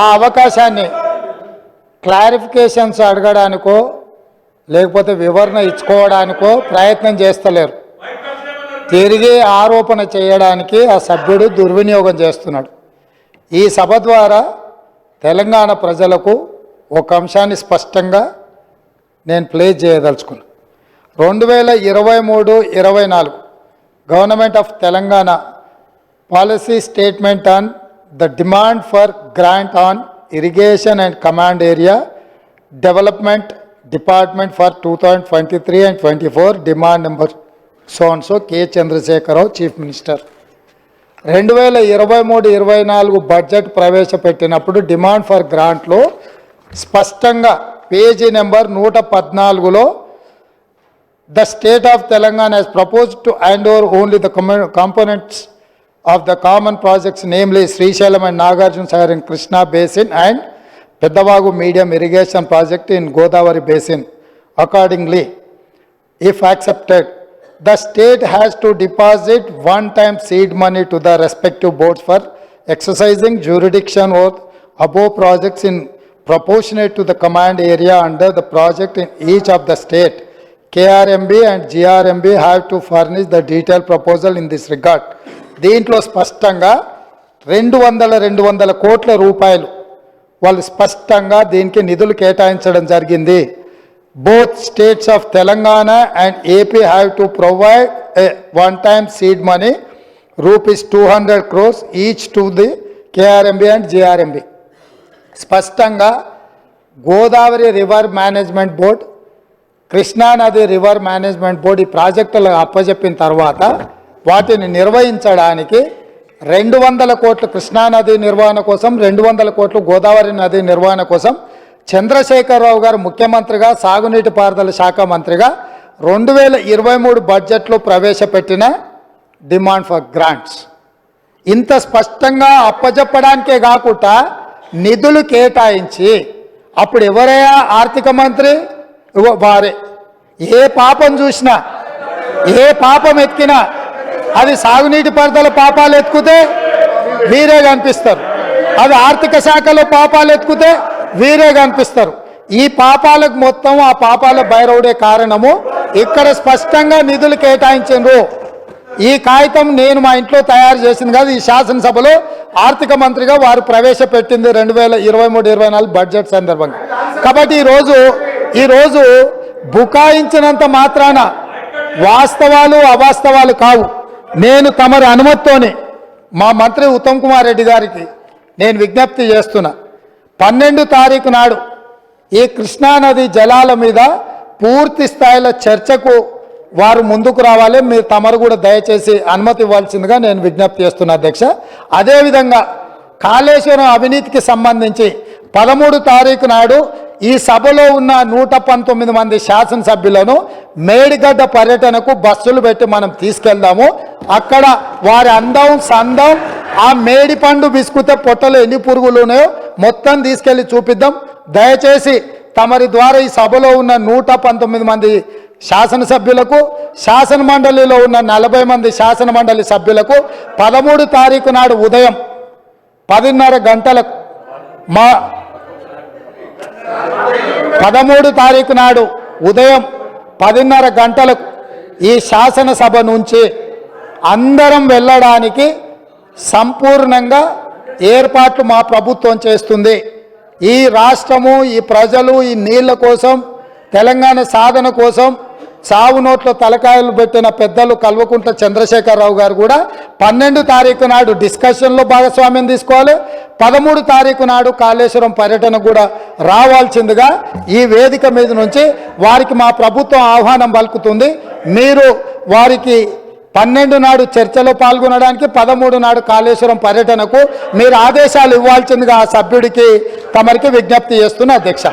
ఆ అవకాశాన్ని క్లారిఫికేషన్స్ అడగడానికో లేకపోతే వివరణ ఇచ్చుకోవడానికో ప్రయత్నం చేస్తలేరు. తిరిగి ఆరోపణ చేయడానికి ఆ సభ్యుడు దుర్వినియోగం చేస్తున్నాడు. ఈ సభ ద్వారా తెలంగాణ ప్రజలకు ఒక అంశాన్ని స్పష్టంగా నేను ప్లే చేయదలుచుకున్నాను రెండు వేల ఇరవై మూడు ఇరవై నాలుగు government of Telangana policy statement on the demand for grant on irrigation and command area development department for two thousand twenty three and twenty four demand number so and so K Chandrashekar Rao chief minister రెండు వేల ఇరవై మూడు ఇరవై నాలుగు budget ప్రవేశపెట్టినప్పుడు demand for గ్రాంట్లో స్పష్టంగా page number నూట పద్నాలుగులో the state of Telangana has proposed to hand over only the commo- components of the common projects, namely Sri Srisailam and Nagarjuna Sagar in Krishna Basin and Pedavagu Medium Irrigation Project in Godavari Basin. Accordingly, if accepted, the state has to deposit one-time seed money to the respective boards for exercising jurisdiction over above projects in proportionate to the command area under the project in each of the state. KRMB and GRMB have to furnish the detailed proposal in this regard. దీంట్లో స్పష్టంగా రెండు వందల రెండు వందల కోట్ల రూపాయలు వాళ్ళు స్పష్టంగా దీనికి నిధులు కేటాయించడం జరిగింది. Both states of Telangana and AP have to provide a one time seed money rupees two hundred crores each to the KRMB and GRMB స్పష్టంగా గోదావరి రివర్ మేనేజ్మెంట్ బోర్డ్ కృష్ణానది రివర్ మేనేజ్మెంట్ బోర్డు ఈ ప్రాజెక్టులు అప్పజెప్పిన తర్వాత వాటిని నిర్వహించడానికి రెండు వందల కోట్లు కృష్ణానది నిర్వహణ కోసం రెండు వందల కోట్లు గోదావరి నది నిర్వహణ కోసం చంద్రశేఖరరావు గారు ముఖ్యమంత్రిగా సాగునీటి పారుదల శాఖ మంత్రిగా రెండు వేల ఇరవై మూడు బడ్జెట్లో ప్రవేశపెట్టిన డిమాండ్ ఫర్ గ్రాంట్స్. ఇంత స్పష్టంగా అప్పజెప్పడానికే కాకుండా నిధులు కేటాయించి అప్పుడు ఎవరయ్యా ఆర్థిక మంత్రి? వారే. ఏ పాపం చూసినా ఏ పాపం ఎక్కినా అది సాగునీటి పరిధిలో పాపాలు ఎత్తుకుతే వీరే కనిపిస్తారు. అది ఆర్థిక శాఖలో పాపాలు ఎత్తుకుతే వీరే కనిపిస్తారు. ఈ పాపాలకు మొత్తం ఆ పాపాల బయరవుడే కారణము. ఇక్కడ స్పష్టంగా నిధులు కేటాయించారు ఈ కాగితం నేను మా ఇంట్లో తయారు చేసింది కాదు ఈ శాసనసభలో ఆర్థిక మంత్రిగా వారు ప్రవేశపెట్టింది రెండు వేల ఇరవై మూడు ఇరవై నాలుగు బడ్జెట్ సందర్భంగా. కాబట్టి ఈరోజు ఈరోజు బుకాయించినంత మాత్రాన వాస్తవాలు అవాస్తవాలు కావు. నేను తమరి అనుమతితోనే మా మంత్రి ఉత్తమ్ కుమార్ రెడ్డి గారికి నేను విజ్ఞప్తి చేస్తున్నా. పన్నెండు తారీఖు నాడు ఈ కృష్ణానది జలాల మీద పూర్తి స్థాయిలో చర్చకు వారు ముందుకు రావాలి. మీరు తమరు కూడా దయచేసి అనుమతి ఇవ్వాల్సిందిగా నేను విజ్ఞప్తి చేస్తున్నా అధ్యక్ష. అదేవిధంగా కాళేశ్వరం అవినీతికి సంబంధించి పదమూడు తారీఖు నాడు ఈ సభలో ఉన్న నూట పంతొమ్మిది మంది శాసనసభ్యులను మేడిగడ్డ పర్యటనకు బస్సులు పెట్టి మనం తీసుకెళ్దాము. అక్కడ వారి అందం సందం ఆ మేడి పండు బిస్కుతే పొట్టలో ఎన్ని పురుగులు ఉన్నాయో మొత్తం తీసుకెళ్ళి చూపిద్దాం. దయచేసి తమరి ద్వారా ఈ సభలో ఉన్న నూట పంతొమ్మిది మంది శాసనసభ్యులకు శాసన మండలిలో ఉన్న నలభై మంది శాసన మండలి సభ్యులకు పదమూడు తారీఖు నాడు ఉదయం పదిన్నర గంటలకు మా పదమూడు తారీఖు నాడు ఉదయం పదిన్నర గంటలకు ఈ శాసనసభ నుంచి అందరం వెళ్ళడానికి సంపూర్ణంగా ఏర్పాట్లు మా ప్రభుత్వం చేస్తుంది. ఈ రాష్ట్రము ఈ ప్రజలు ఈ నీళ్ళ కోసం తెలంగాణ సాధన కోసం సాగు నోట్లో తలకాయలు పెట్టిన పెద్దలు కల్వకుంట్ల చంద్రశేఖరరావు గారు కూడా పన్నెండు తారీఖు నాడు డిస్కషన్లో భాగస్వామ్యం తీసుకోవాలి. పదమూడు తారీఖు నాడు కాళేశ్వరం పర్యటన కూడా రావాల్సిందిగా ఈ వేదిక మీద నుంచి వారికి మా ప్రభుత్వం ఆహ్వానం పలుకుతుంది. మీరు వారికి పన్నెండు నాడు చర్చలో పాల్గొనడానికి పదమూడు నాడు కాళేశ్వరం పర్యటనకు మీరు ఆదేశాలు ఇవ్వాల్సిందిగా ఆ సభ్యుడికి తమరికి విజ్ఞప్తి చేస్తున్న అధ్యక్ష.